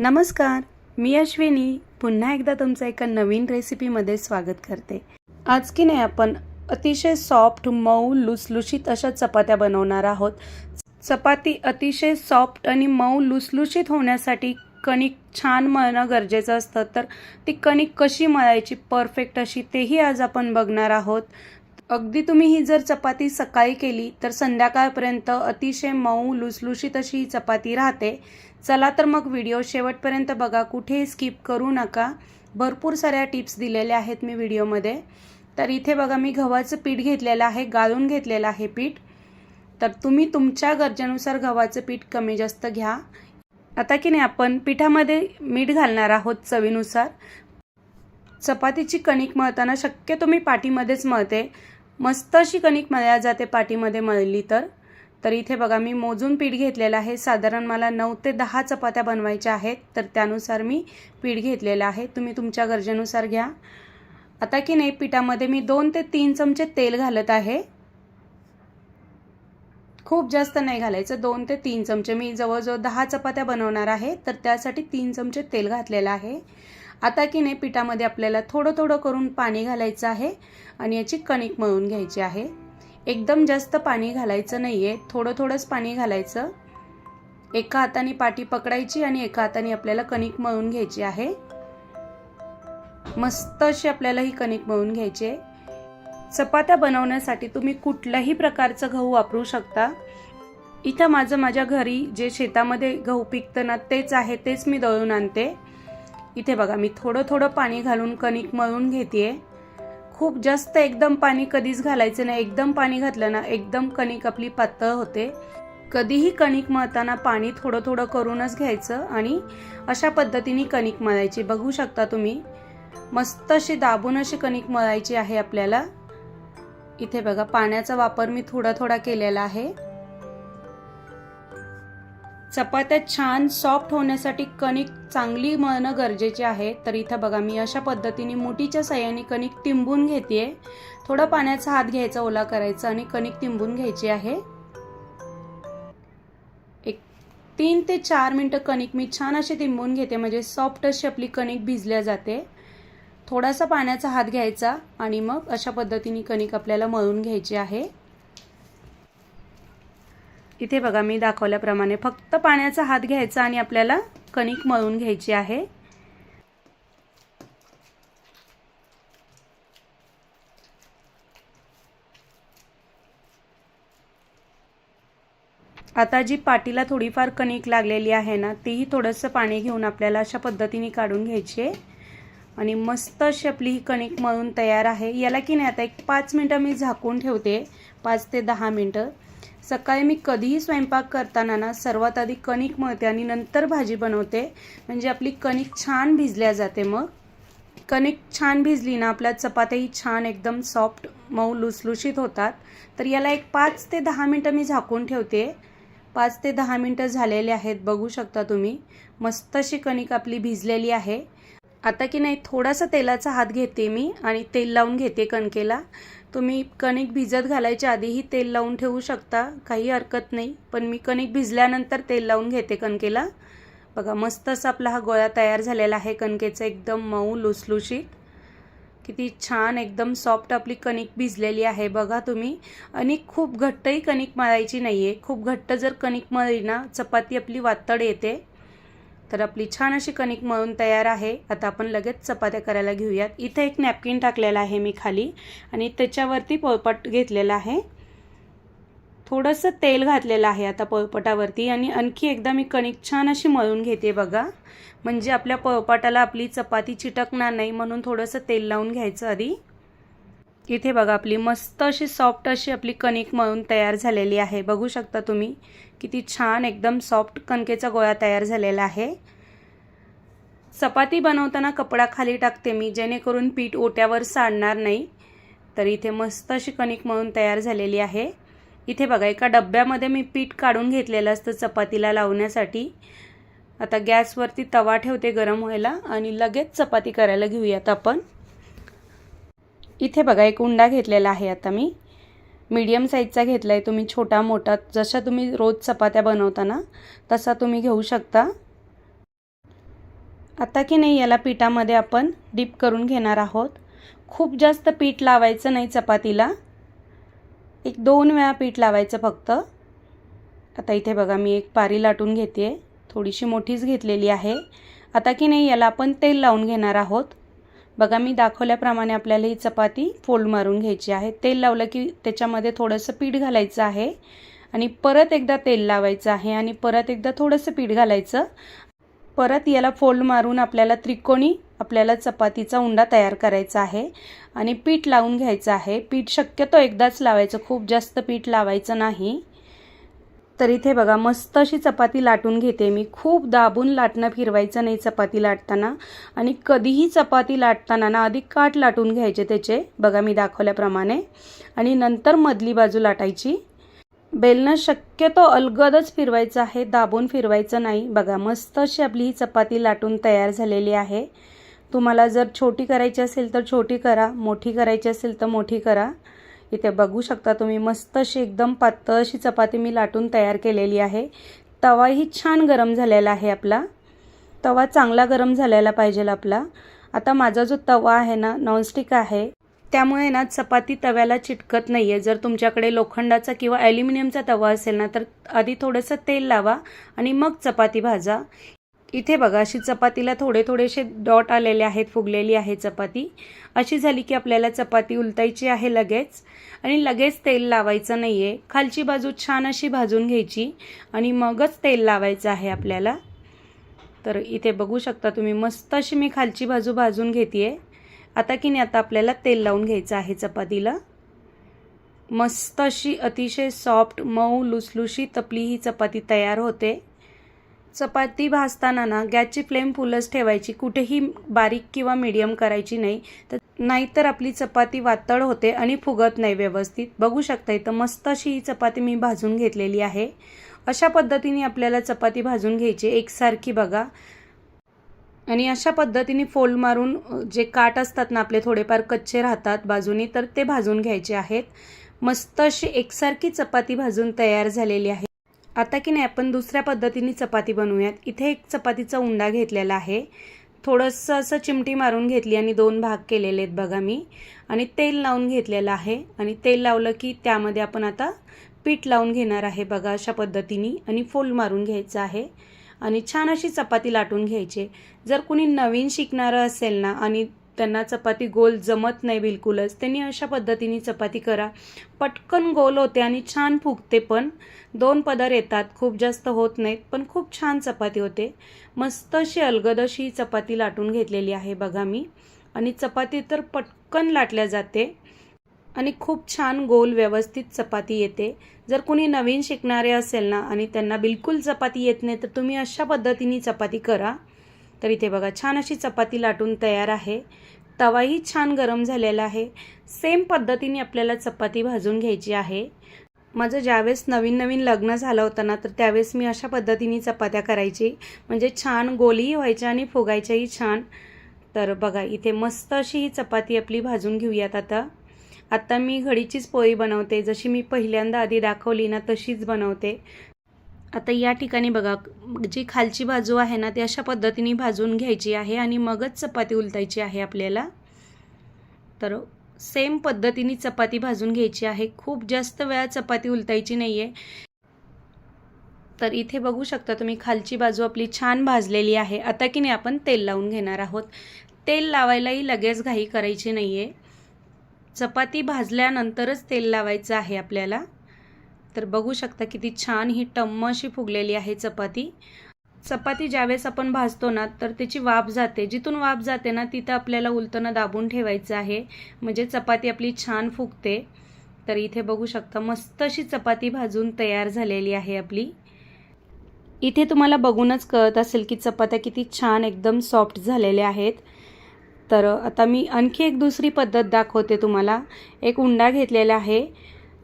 नमस्कार मी अश्विनी. पुन्हा एकदा तुमचं एका नवीन रेसिपीमध्ये स्वागत करते. आज की नाही आपण अतिशय सॉफ्ट मऊ लुसलुशीत अशा चपात्या बनवणार आहोत. चपाती अतिशय सॉफ्ट आणि मऊ लुसलुशीत होण्यासाठी कणिक छान मळणं गरजेचं असतं. तर ती कणिक कशी मळायची परफेक्ट अशी तेही आज आपण बघणार आहोत. अगदी तुम्ही ही जर चपाती सकाळी केली तर संध्याकाळपर्यंत अतिशय मऊ लुसलुशीत अशी ही चपाती राहते. चला तर मग व्हिडिओ शेवटपर्यंत बघा कुठेही स्किप करू नका. भरपूर साऱ्या टिप्स दिलेल्या आहेत मी व्हिडिओमध्ये. तर इथे बघा मी गव्हाचं पीठ घेतलेलं आहे गाळून घेतलेलं आहे पीठ. तर तुम्ही तुमच्या गरजेनुसार गव्हाचं पीठ कमी जास्त घ्या. आता की नाही आपण पिठामध्ये मीठ घालणार आहोत चवीनुसार. चपातीची कणिक मळताना शक्यतो मी पाठीमध्येच मळते. मस्त अशी कणिक मळल्या जाते पाठीमध्ये मळली तर. तर इथे बघा मी मोजून पीठ घेतलेलं आहे. साधारण मला नऊ ते दहा चपात्या बनवायच्या आहेत. तर त्यानुसार मी पीठ घेतलेलं आहे. तुम्ही तुमच्या गरजेनुसार घ्या. आता की नाही पिठामध्ये मी दोन ते तीन चमचे तेल घालत आहे. खूप जास्त नाही घालायचं. दोन ते तीन चमचे. मी जवळजवळ दहा चपात्या बनवणार आहे. तर त्यासाठी तीन चमचे तेल घातलेलं आहे. आता की नाही पिठामध्ये आपल्याला थोडं थोडं करून पाणी घालायचं आहे आणि याची कणिक मळून घ्यायची आहे. एकदम जास्त पाणी घालायचं नाही आहे थोडं थोडंच पाणी घालायचं. एका हाताने पाटी पकडायची आणि एका हाताने आपल्याला कणिक मळून घ्यायची आहे. मस्त अशी आपल्याला ही कणिक मळून घ्यायची आहे. चपात्या बनवण्यासाठी तुम्ही कुठल्याही प्रकारचं गहू वापरू शकता. इथं माझं माझ्या घरी जे शेतामध्ये गहू पिकतं ना तेच आहे तेच मी दळून आणते. इथे बघा मी थोडं थोडं पाणी घालून कणिक मळून घेते खूप जास्त एकदम पाणी कधीच घालायचं नाही. एकदम पाणी घातलं ना एकदम कणिक आपली पातळ होते. कधीही कणिक मळताना पाणी थोडं थोडं करूनच घ्यायचं आणि अशा पद्धतीने कणिक मळायची. बघू शकता तुम्ही मस्त अशी दाबून अशी कणिक मळायची आहे आपल्याला. इथे बघा पाण्याचा वापर मी थोडा थोडा केलेला आहे. चपात्या छान सॉफ्ट होण्यासाठी कणिक चांगली मळणं गरजेचे आहे. तर इथं बघा मी अशा पद्धतीने मुठीच्या साह्याने कणिक तिंबून घेते थोडा पाण्याचा हात घ्यायचा ओला करायचा आणि कणिक तिंबून घ्यायची आहे. एक तीन ते चार मिनटं कणिक मी छान असे तिंबून घेते म्हणजे सॉफ्ट अशी आपली कणिक भिजल्या जाते. थोडासा पाण्याचा हात घ्यायचा आणि मग अशा पद्धतीने कणिक आपल्याला मळून घ्यायची आहे. इथे बघा मी दाखवल्याप्रमाणे फक्त पाण्याचा हात घ्यायचा आणि आपल्याला कणिक मळून घ्यायची आहे. आता जी पाटीला थोडीफार कणिक लागलेली आहे ना तीही थोडंसं पाणी घेऊन आपल्याला अशा पद्धतीने काढून घ्यायची आहे. आणि मस्त अशी आपली ही कणिक मळून तयार आहे. याला की नाही आता एक पाच मिनटं मी झाकून ठेवते पाच ते दहा मिनटं. सकाळी मी कधीही स्वयंपाक करताना ना सर्वात आधी कणिक मळते आणि नंतर भाजी बनवते. म्हणजे आपली कणिक छान भिजल्या जाते मग. कणिक छान भिजली ना आपल्या चपात्याही छान एकदम सॉफ्ट मऊ लुसलुशीत होतात. तर याला एक पाच ते दहा मिनटं मी झाकून ठेवते. पाच ते दहा मिनटं झालेले आहेत बघू शकता तुम्ही. मस्त अशी कणिक आपली भिजलेली आहे. आता की नाही थोडासा तेलाचा हात घेते मी आणि तेल लावून घेते कणकेला. तुम्ही कणिक भिजत घालायच्या आधीही तेल लावून ठेवू शकता. काही हरकत नाही. पण मी कणिक भिजल्यानंतर तेल लावून घेते कणकेला. बघा मस्त असा आपला हा गोळा तयार झालेला आहे कणकेचा एकदम मऊ लुसलुशीत. किती छान एकदम सॉफ्ट आपली कणिक भिजलेली आहे बघा तुम्ही. आणि खूप घट्टही कणिक मळायची नाही आहे खूप घट्ट जर कणिक मळली ना चपाती आपली वातड येते. तर आपली छान अशी कणिक मळून तयार आहे. आता आपण लगेच चपात्या करायला घेऊयात. इथे एक नॅपकिन टाकलेला आहे मी खाली आणि त्याच्यावरती पोळपट घेतलेला आहे. थोडंसं तेल घातलेलं आहे आता पोळपटावरती आणि आणखी एकदा मी कणिक छान अशी मळून घेते बघा. म्हणजे आपल्या पोळपाटाला आपली चपाती चिटकणार नाही म्हणून थोडंसं तेल लावून घ्यायचं आधी. इथे बघा आपली मस्त अशी सॉफ्ट अशी आपली कणिक मळून तयार झालेली आहे. बघू शकता तुम्ही किती छान एकदम सॉफ्ट कणकेचा गोळा तयार झालेला आहे. चपाती बनवताना कपडा खाली टाकते मी जेणेकरून पीठ ओट्यावर सांडणार नाही. तर इथे मस्त अशी कणिक मळून तयार झालेली आहे. इथे बघा एका डब्यामध्ये मी पीठ काढून घेतलेलं असतं चपातीला लावण्यासाठी. आता गॅसवरती तवा ठेवते गरम व्हायला आणि लगेच चपाती करायला घेऊयात आपण. इथे बघा एक उंडा घेतलेला आहे आता मी. मीडियम साईजचा घेतला आहे तुम्ही छोटा मोठा. जशा तुम्ही रोज चपात्या बनवता ना तसा तुम्ही घेऊ शकता. आता की नाही याला पिठामध्ये आपण डीप करून घेणार आहोत. खूप जास्त पीठ लावायचं नाही चपातीला. एक दोन वेळा पीठ लावायचं फक्त. आता इथे बघा मी एक पारी लाटून घेते थोडीशी मोठीच घेतलेली आहे. आता की नाही याला आपण तेल लावून घेणार आहोत. बघा मी दाखवल्याप्रमाणे आपल्याला ही चपाती फोल्ड मारून घ्यायची आहे. तेल लावलं की त्याच्यामध्ये थोडंसं पीठ घालायचं आहे आणि परत एकदा तेल लावायचं आहे आणि परत एकदा थोडंसं पीठ घालायचं. परत याला फोल्ड मारून आपल्याला त्रिकोणी आपल्याला चपातीचा उंडा तयार करायचा आहे आणि पीठ लावून घ्यायचं आहे. पीठ शक्यतो एकदाच लावायचं. खूप जास्त पीठ लावायचं नाही. तर इथे बघा मस्त अशी चपाती लाटून घेते मी. खूप दाबून लाटणं फिरवायचं नाही चपाती लाटताना. आणि कधीही चपाती लाटताना ना आधी काठ लाटून घ्यायचे त्याचे. बघा मी दाखवल्याप्रमाणे. आणि नंतर मधली बाजू लाटायची. बेलनं शक्यतो अलगदच फिरवायचं आहे दाबून फिरवायचं नाही. बघा मस्त अशी आपली ही चपाती लाटून तयार झालेली आहे. तुम्हाला जर छोटी करायची असेल तर छोटी करा मोठी करायची असेल तर मोठी करा. इथे बघू शकता तुम्ही मस्त अशी एकदम पातळ अशी चपाती मी लाटून तयार केलेली आहे. तवाही छान गरम झालेला आहे आपला. तवा चांगला गरम झालेला पाहिजे आपला. आता माझा जो तवा आहे ना नॉनस्टिक आहे त्यामुळे ना चपाती तव्याला चिटकत नाही आहे जर तुमच्याकडे लोखंडाचा किंवा ॲल्युमिनियमचा तवा असेल ना तर आधी थोडंसं तेल लावा आणि मग चपाती भाजा. इथे बघा अशी चपातीला थोडे थोडेसे डॉट आलेले आहेत फुगलेली आहे चपाती. अशी झाली की आपल्याला चपाती उलटायची आहे लगेच. आणि लगेच तेल लावायचं नाही आहे खालची बाजू छान अशी भाजून घ्यायची आणि मगच तेल लावायचं आहे आपल्याला. तर इथे बघू शकता तुम्ही मस्त अशी मी खालची बाजू भाजून घेते आता की नाही आता आपल्याला तेल लावून घ्यायचं आहे चपातीला. मस्त अशी अतिशय सॉफ्ट मऊ लुसलुशी तपली ही चपाती तयार होते. चपाती भाजताना ना गॅसची फ्लेम फुलच ठेवायची. कुठेही बारीक किंवा मीडियम करायची नाही. तर नाहीतर आपली चपाती वातळ होते आणि फुगत नाही व्यवस्थित. बघू शकता इथं मस्त अशी ही चपाती मी भाजून घेतलेली आहे. अशा पद्धतीने आपल्याला चपाती भाजून घ्यायची एकसारखी बघा. आणि अशा पद्धतीने फोल्ड मारून जे काट असतात ना आपले थोडेफार कच्चे राहतात बाजूनी तर ते भाजून घ्यायचे आहेत. मस्त अशी एकसारखी चपाती भाजून तयार झालेली आहे. आता की नाही आपण दुसऱ्या पद्धतीने चपाती बनवूयात. इथे एक चपातीचा उंडा घेतलेला आहे. थोडंसं असं चिमटी मारून घेतली आणि दोन भाग केलेले आहेत बघा मी. आणि तेल लावून घेतलेलं आहे. आणि तेल लावलं की त्यामध्ये आपण आता पीठ लावून घेणार आहे बघा अशा पद्धतीने. आणि फोल मारून घ्यायचं आहे. आणि छान अशी चपाती लाटून घ्यायची. जर कुणी नवीन शिकणारं असेल ना आणि त्यांना चपाती गोल जमत नाही बिलकुलच. त्यांनी अशा पद्धतीने चपाती करा. पटकन गोल होते आणि छान फुगते पण. दोन पदर येतात खूप जास्त होत नाहीत पण खूप छान चपाती होते. मस्त अशी अलगद अशी चपाती लाटून घेतलेली आहे बघा मी. आणि चपाती तर पटकन लाटल्या जाते. आणि खूप छान गोल व्यवस्थित चपाती येते. जर कुणी नवीन शिकणारे असेल ना आणि त्यांना बिलकुल चपाती येत नाही तर तुम्ही अशा पद्धतीने चपाती करा. तर इथे बघा छान अशी चपाती लाटून तयार आहे. तवाही छान गरम झालेला आहे. सेम पद्धतीने आपल्याला चपाती भाजून घ्यायची आहे. माझं ज्यावेळेस नवीन नवीन लग्न झालं होतं ना तर त्यावेळेस मी अशा पद्धतीने चपात्या करायची. म्हणजे छान गोलीही व्हायच्या आणि फुगायच्याही छान. तर बघा इथे मस्त अशी ही चपाती आपली भाजून घेऊयात आता. आत्ता मी घडीचीच पोळी बनवते. जशी मी पहिल्यांदा आधी दाखवली ना तशीच बनवते. आता या ठिकाणी बघा जी खालची बाजू आहे ना ती अशा पद्धतीने भाजून घ्यायची आहे आणि मगच चपाती उलटायची आहे आपल्याला. तर सेम पद्धतीने चपाती भाजून घ्यायची आहे. खूप जास्त वेळा चपाती उलटायची नाही आहे तर इथे बघू शकता तुम्ही खालची बाजू आपली छान भाजलेली आहे. आता की नाही आपण तेल लावून घेणार आहोत. तेल लावायलाही लगेच घाई करायची नाही आहे चपाती भाजल्यानंतरच तेल लावायचं आहे आपल्याला. तर बघू शकता किती छान ही टम्म अशी फुगलेली आहे चपाती. चपाती ज्यावेळेस आपण भाजतो ना तर त्याची वाफ जाते. जिथून वाफ जाते ना तिथं आपल्याला उलटणं दाबून ठेवायचं आहे. म्हणजे चपाती आपली छान फुगते. तर इथे बघू शकता मस्त अशी चपाती भाजून तयार झालेली आहे आपली. इथे तुम्हाला बघूनच कळत असेल की चपात्या किती छान एकदम सॉफ्ट झालेल्या आहेत. तर आता मी आणखी एक दुसरी पद्धत दाखवते तुम्हाला. एक उंडा घेतलेला आहे.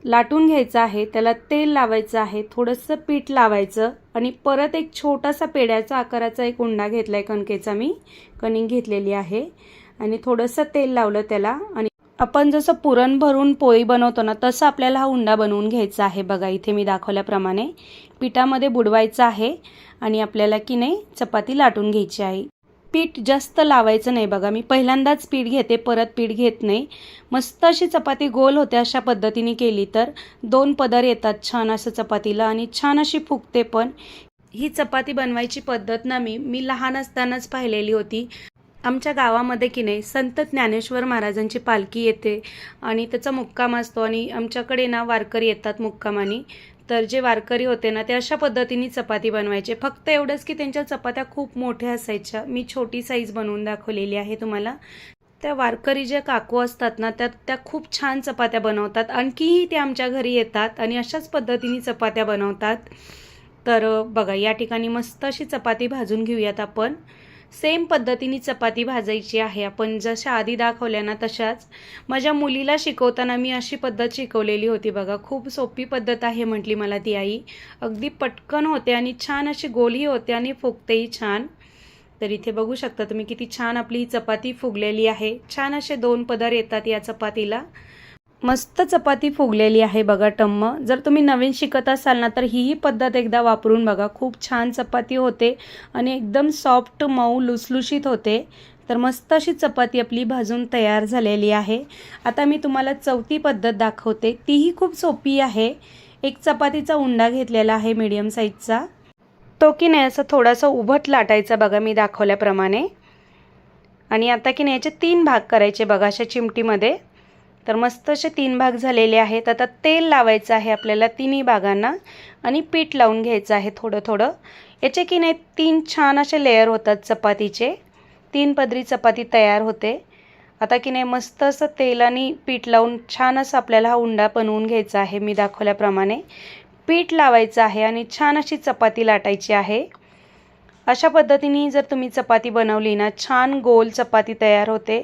लाटून घ्यायचं आहे त्याला तेल लावायचं आहे थोडंसं पीठ लावायचं आणि परत एक छोटासा पेड्याचा आकाराचा एक उंडा घेतला आहे कणकेचा मी कणिक घेतलेली आहे. आणि थोडंसं तेल लावलं त्याला आणि आपण जसं पुरण भरून पोळी बनवतो ना तसं आपल्याला हा उंडा बनवून घ्यायचा आहे बघा इथे मी दाखवल्याप्रमाणे. पिठामध्ये बुडवायचं आहे आणि आपल्याला की नाही चपाती लाटून घ्यायची आहे. पीठ जास्त लावायचं नाही बघा. मी पहिल्यांदाच पीठ घेते परत पीठ घेत नाही. मस्त अशी चपाती गोल होते अशा पद्धतीने केली तर. दोन पदर येतात छान असं चपातीला आणि छान अशी फुगते पण. ही चपाती बनवायची पद्धत ना मी मी लहान असतानाच पाहिलेली होती. आमच्या गावामध्ये की नाही संत ज्ञानेश्वर महाराजांची पालखी येते आणि त्याचा मुक्काम असतो आणि आमच्याकडे ना वारकरी येतात मुक्कामानी. तर जे वारकरी होते ना ते अशा पद्धतीने चपाती बनवायचे. फक्त एवढंच की त्यांच्या चपात्या खूप मोठ्या असायच्या. मी छोटी साईज बनवून दाखवलेली आहे तुम्हाला. त्या वारकरी ज्या काकू असतात ना त्या त्या खूप छान चपात्या बनवतात. आणखीही ते आमच्या घरी येतात आणि अशाच पद्धतीने चपात्या बनवतात. तर बघा या ठिकाणी मस्त अशी चपाती भाजून घेऊयात आपण. सेम पद्धतीने चपाती भाजायची आहे. आपण जशा आधी दाखवल्या ना तशाच. माझ्या मुलीला शिकवताना मी अशी पद्धत शिकवलेली होती बघा. खूप सोपी पद्धत आहे म्हटली मला ती आई. अगदी पटकन होते आणि छान अशी गोलही होते आणि फुगतेही छान. तर इथे बघू शकता तुम्ही किती छान आपली ही चपाती फुगलेली आहे. छान असे दोन पदर येतात या चपातीला. मस्त चपाती फुगलेली आहे बघा टम्म. जर तुम्ही नवीन शिकत असाल ना तर हीही पद्धत एकदा वापरून बघा. खूप छान चपाती होते आणि एकदम सॉफ्ट मऊ लुसलुशीत होते. तर मस्त अशी चपाती आपली भाजून तयार झालेली आहे. आता मी तुम्हाला चौथी पद्धत दाखवते. तीही खूप सोपी आहे. एक चपातीचा उंडा घेतलेला आहे मीडियम साईजचा तो की नाही असं थोडासा उभट लाटायचा बघा मी दाखवल्याप्रमाणे. आणि आता की नाही याचे तीन भाग करायचे बघा अशा चिमटीमध्ये. तर मस्त असे तीन भाग झालेले आहेत. आता तेल लावायचं आहे आपल्याला तिन्ही भागांना आणि पीठ लावून घ्यायचं आहे थोडं थोडं. याचे की नाही तीन छान असे लेअर होतात चपातीचे. तीन पदरी चपाती तयार होते. आता की नाही मस्त असं तेल आणि पीठ लावून छान असं आपल्याला हा उंडा बनवून घ्यायचा आहे मी दाखवल्याप्रमाणे. पीठ लावायचं आहे आणि छान अशी चपाती लाटायची आहे. अशा पद्धतीने जर तुम्ही चपाती बनवली ना छान गोल चपाती तयार होते.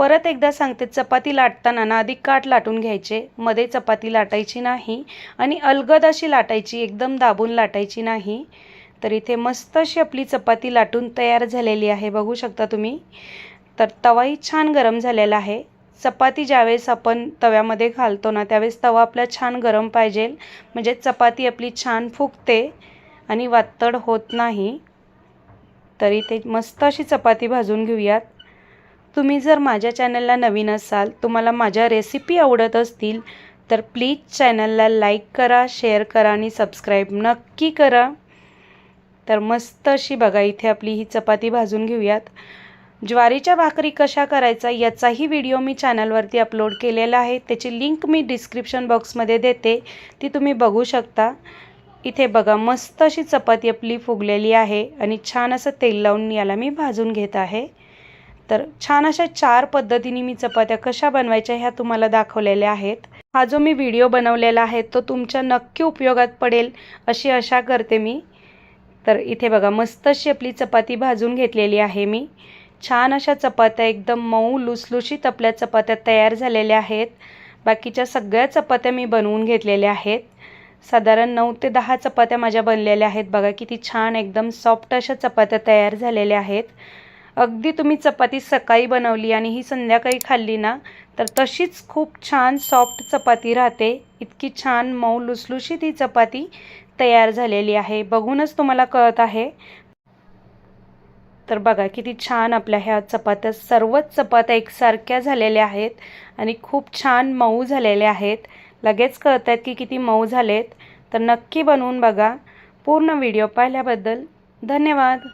परत एकदा सांगते चपाती लाटताना ना आधी काठ लाटून घ्यायचे. मध्ये चपाती लाटायची नाही आणि अलगद अशी लाटायची एकदम दाबून लाटायची नाही. तर इथे मस्त अशी आपली चपाती लाटून तयार झालेली आहे. बघू शकता तुम्ही. तर तवाही छान गरम झालेला आहे. चपाती ज्यावेळेस आपण तव्यामध्ये घालतो ना त्यावेळेस तवा आपला छान गरम पाहिजे. म्हणजे चपाती आपली छान फुगते आणि वातड होत नाही. तर इथे मस्त अशी चपाती भाजून घेऊयात. तुम्ही जर माझ्या चॅनलला नवीन असाल तुम्हाला माझ्या रेसिपी आवडत असतील तर प्लीज चॅनलला लाईक करा शेअर करा आणि सबस्क्राईब नक्की करा. तर मस्त अशी बघा इथे आपली ही चपाती भाजून घेऊयात. ज्वारीच्या भाकरी कशा करायचा याचाही व्हिडिओ मी चॅनलवरती अपलोड केलेला आहे. त्याची लिंक मी डिस्क्रिप्शन बॉक्समध्ये देते. ती तुम्ही बघू शकता. इथे बघा मस्त अशी चपाती आपली फुगलेली आहे आणि छान असं तेल लावून याला मी भाजून घेत आहे. तर छान अशा चार पद्धतीने मी चपात्या कशा बनवायच्या ह्या तुम्हाला दाखवलेल्या आहेत. हा जो मी व्हिडिओ बनवलेला आहे तो तुमच्या नक्की उपयोगात पडेल अशी आशा करते मी. तर इथे बघा मस्त अशी आपली चपाती भाजून घेतलेली आहे मी. छान अशा चपात्या एकदम मऊ लुसलुशीत आपल्या चपात्या तयार झालेल्या आहेत. बाकीच्या सगळ्या चपात्या मी बनवून घेतलेल्या आहेत. साधारण नऊ ते दहा चपात्या माझ्या बनलेल्या आहेत. बघा किती छान एकदम सॉफ्ट अशा चपात्या तयार झालेल्या आहेत. अगदी तुम्ही चपाती सकाळी बनवली आणि ही संध्याकाळी खाल्ली ना तर तशीच खूप छान सॉफ्ट चपाती राहते. इतकी छान मऊ लुसलुशीत ही चपाती तयार झालेली आहे. बघूनच तुम्हाला कळत आहे. तर बघा किती छान आपल्या ह्या चपात्या सर्वच चपात्या एकसारख्या झालेल्या आहेत आणि खूप छान मऊ झालेल्या आहेत. लगेच कळत आहेत की किती मऊ झालेत. तर नक्की बनवून बघा. पूर्ण व्हिडिओ पाहिल्याबद्दल धन्यवाद.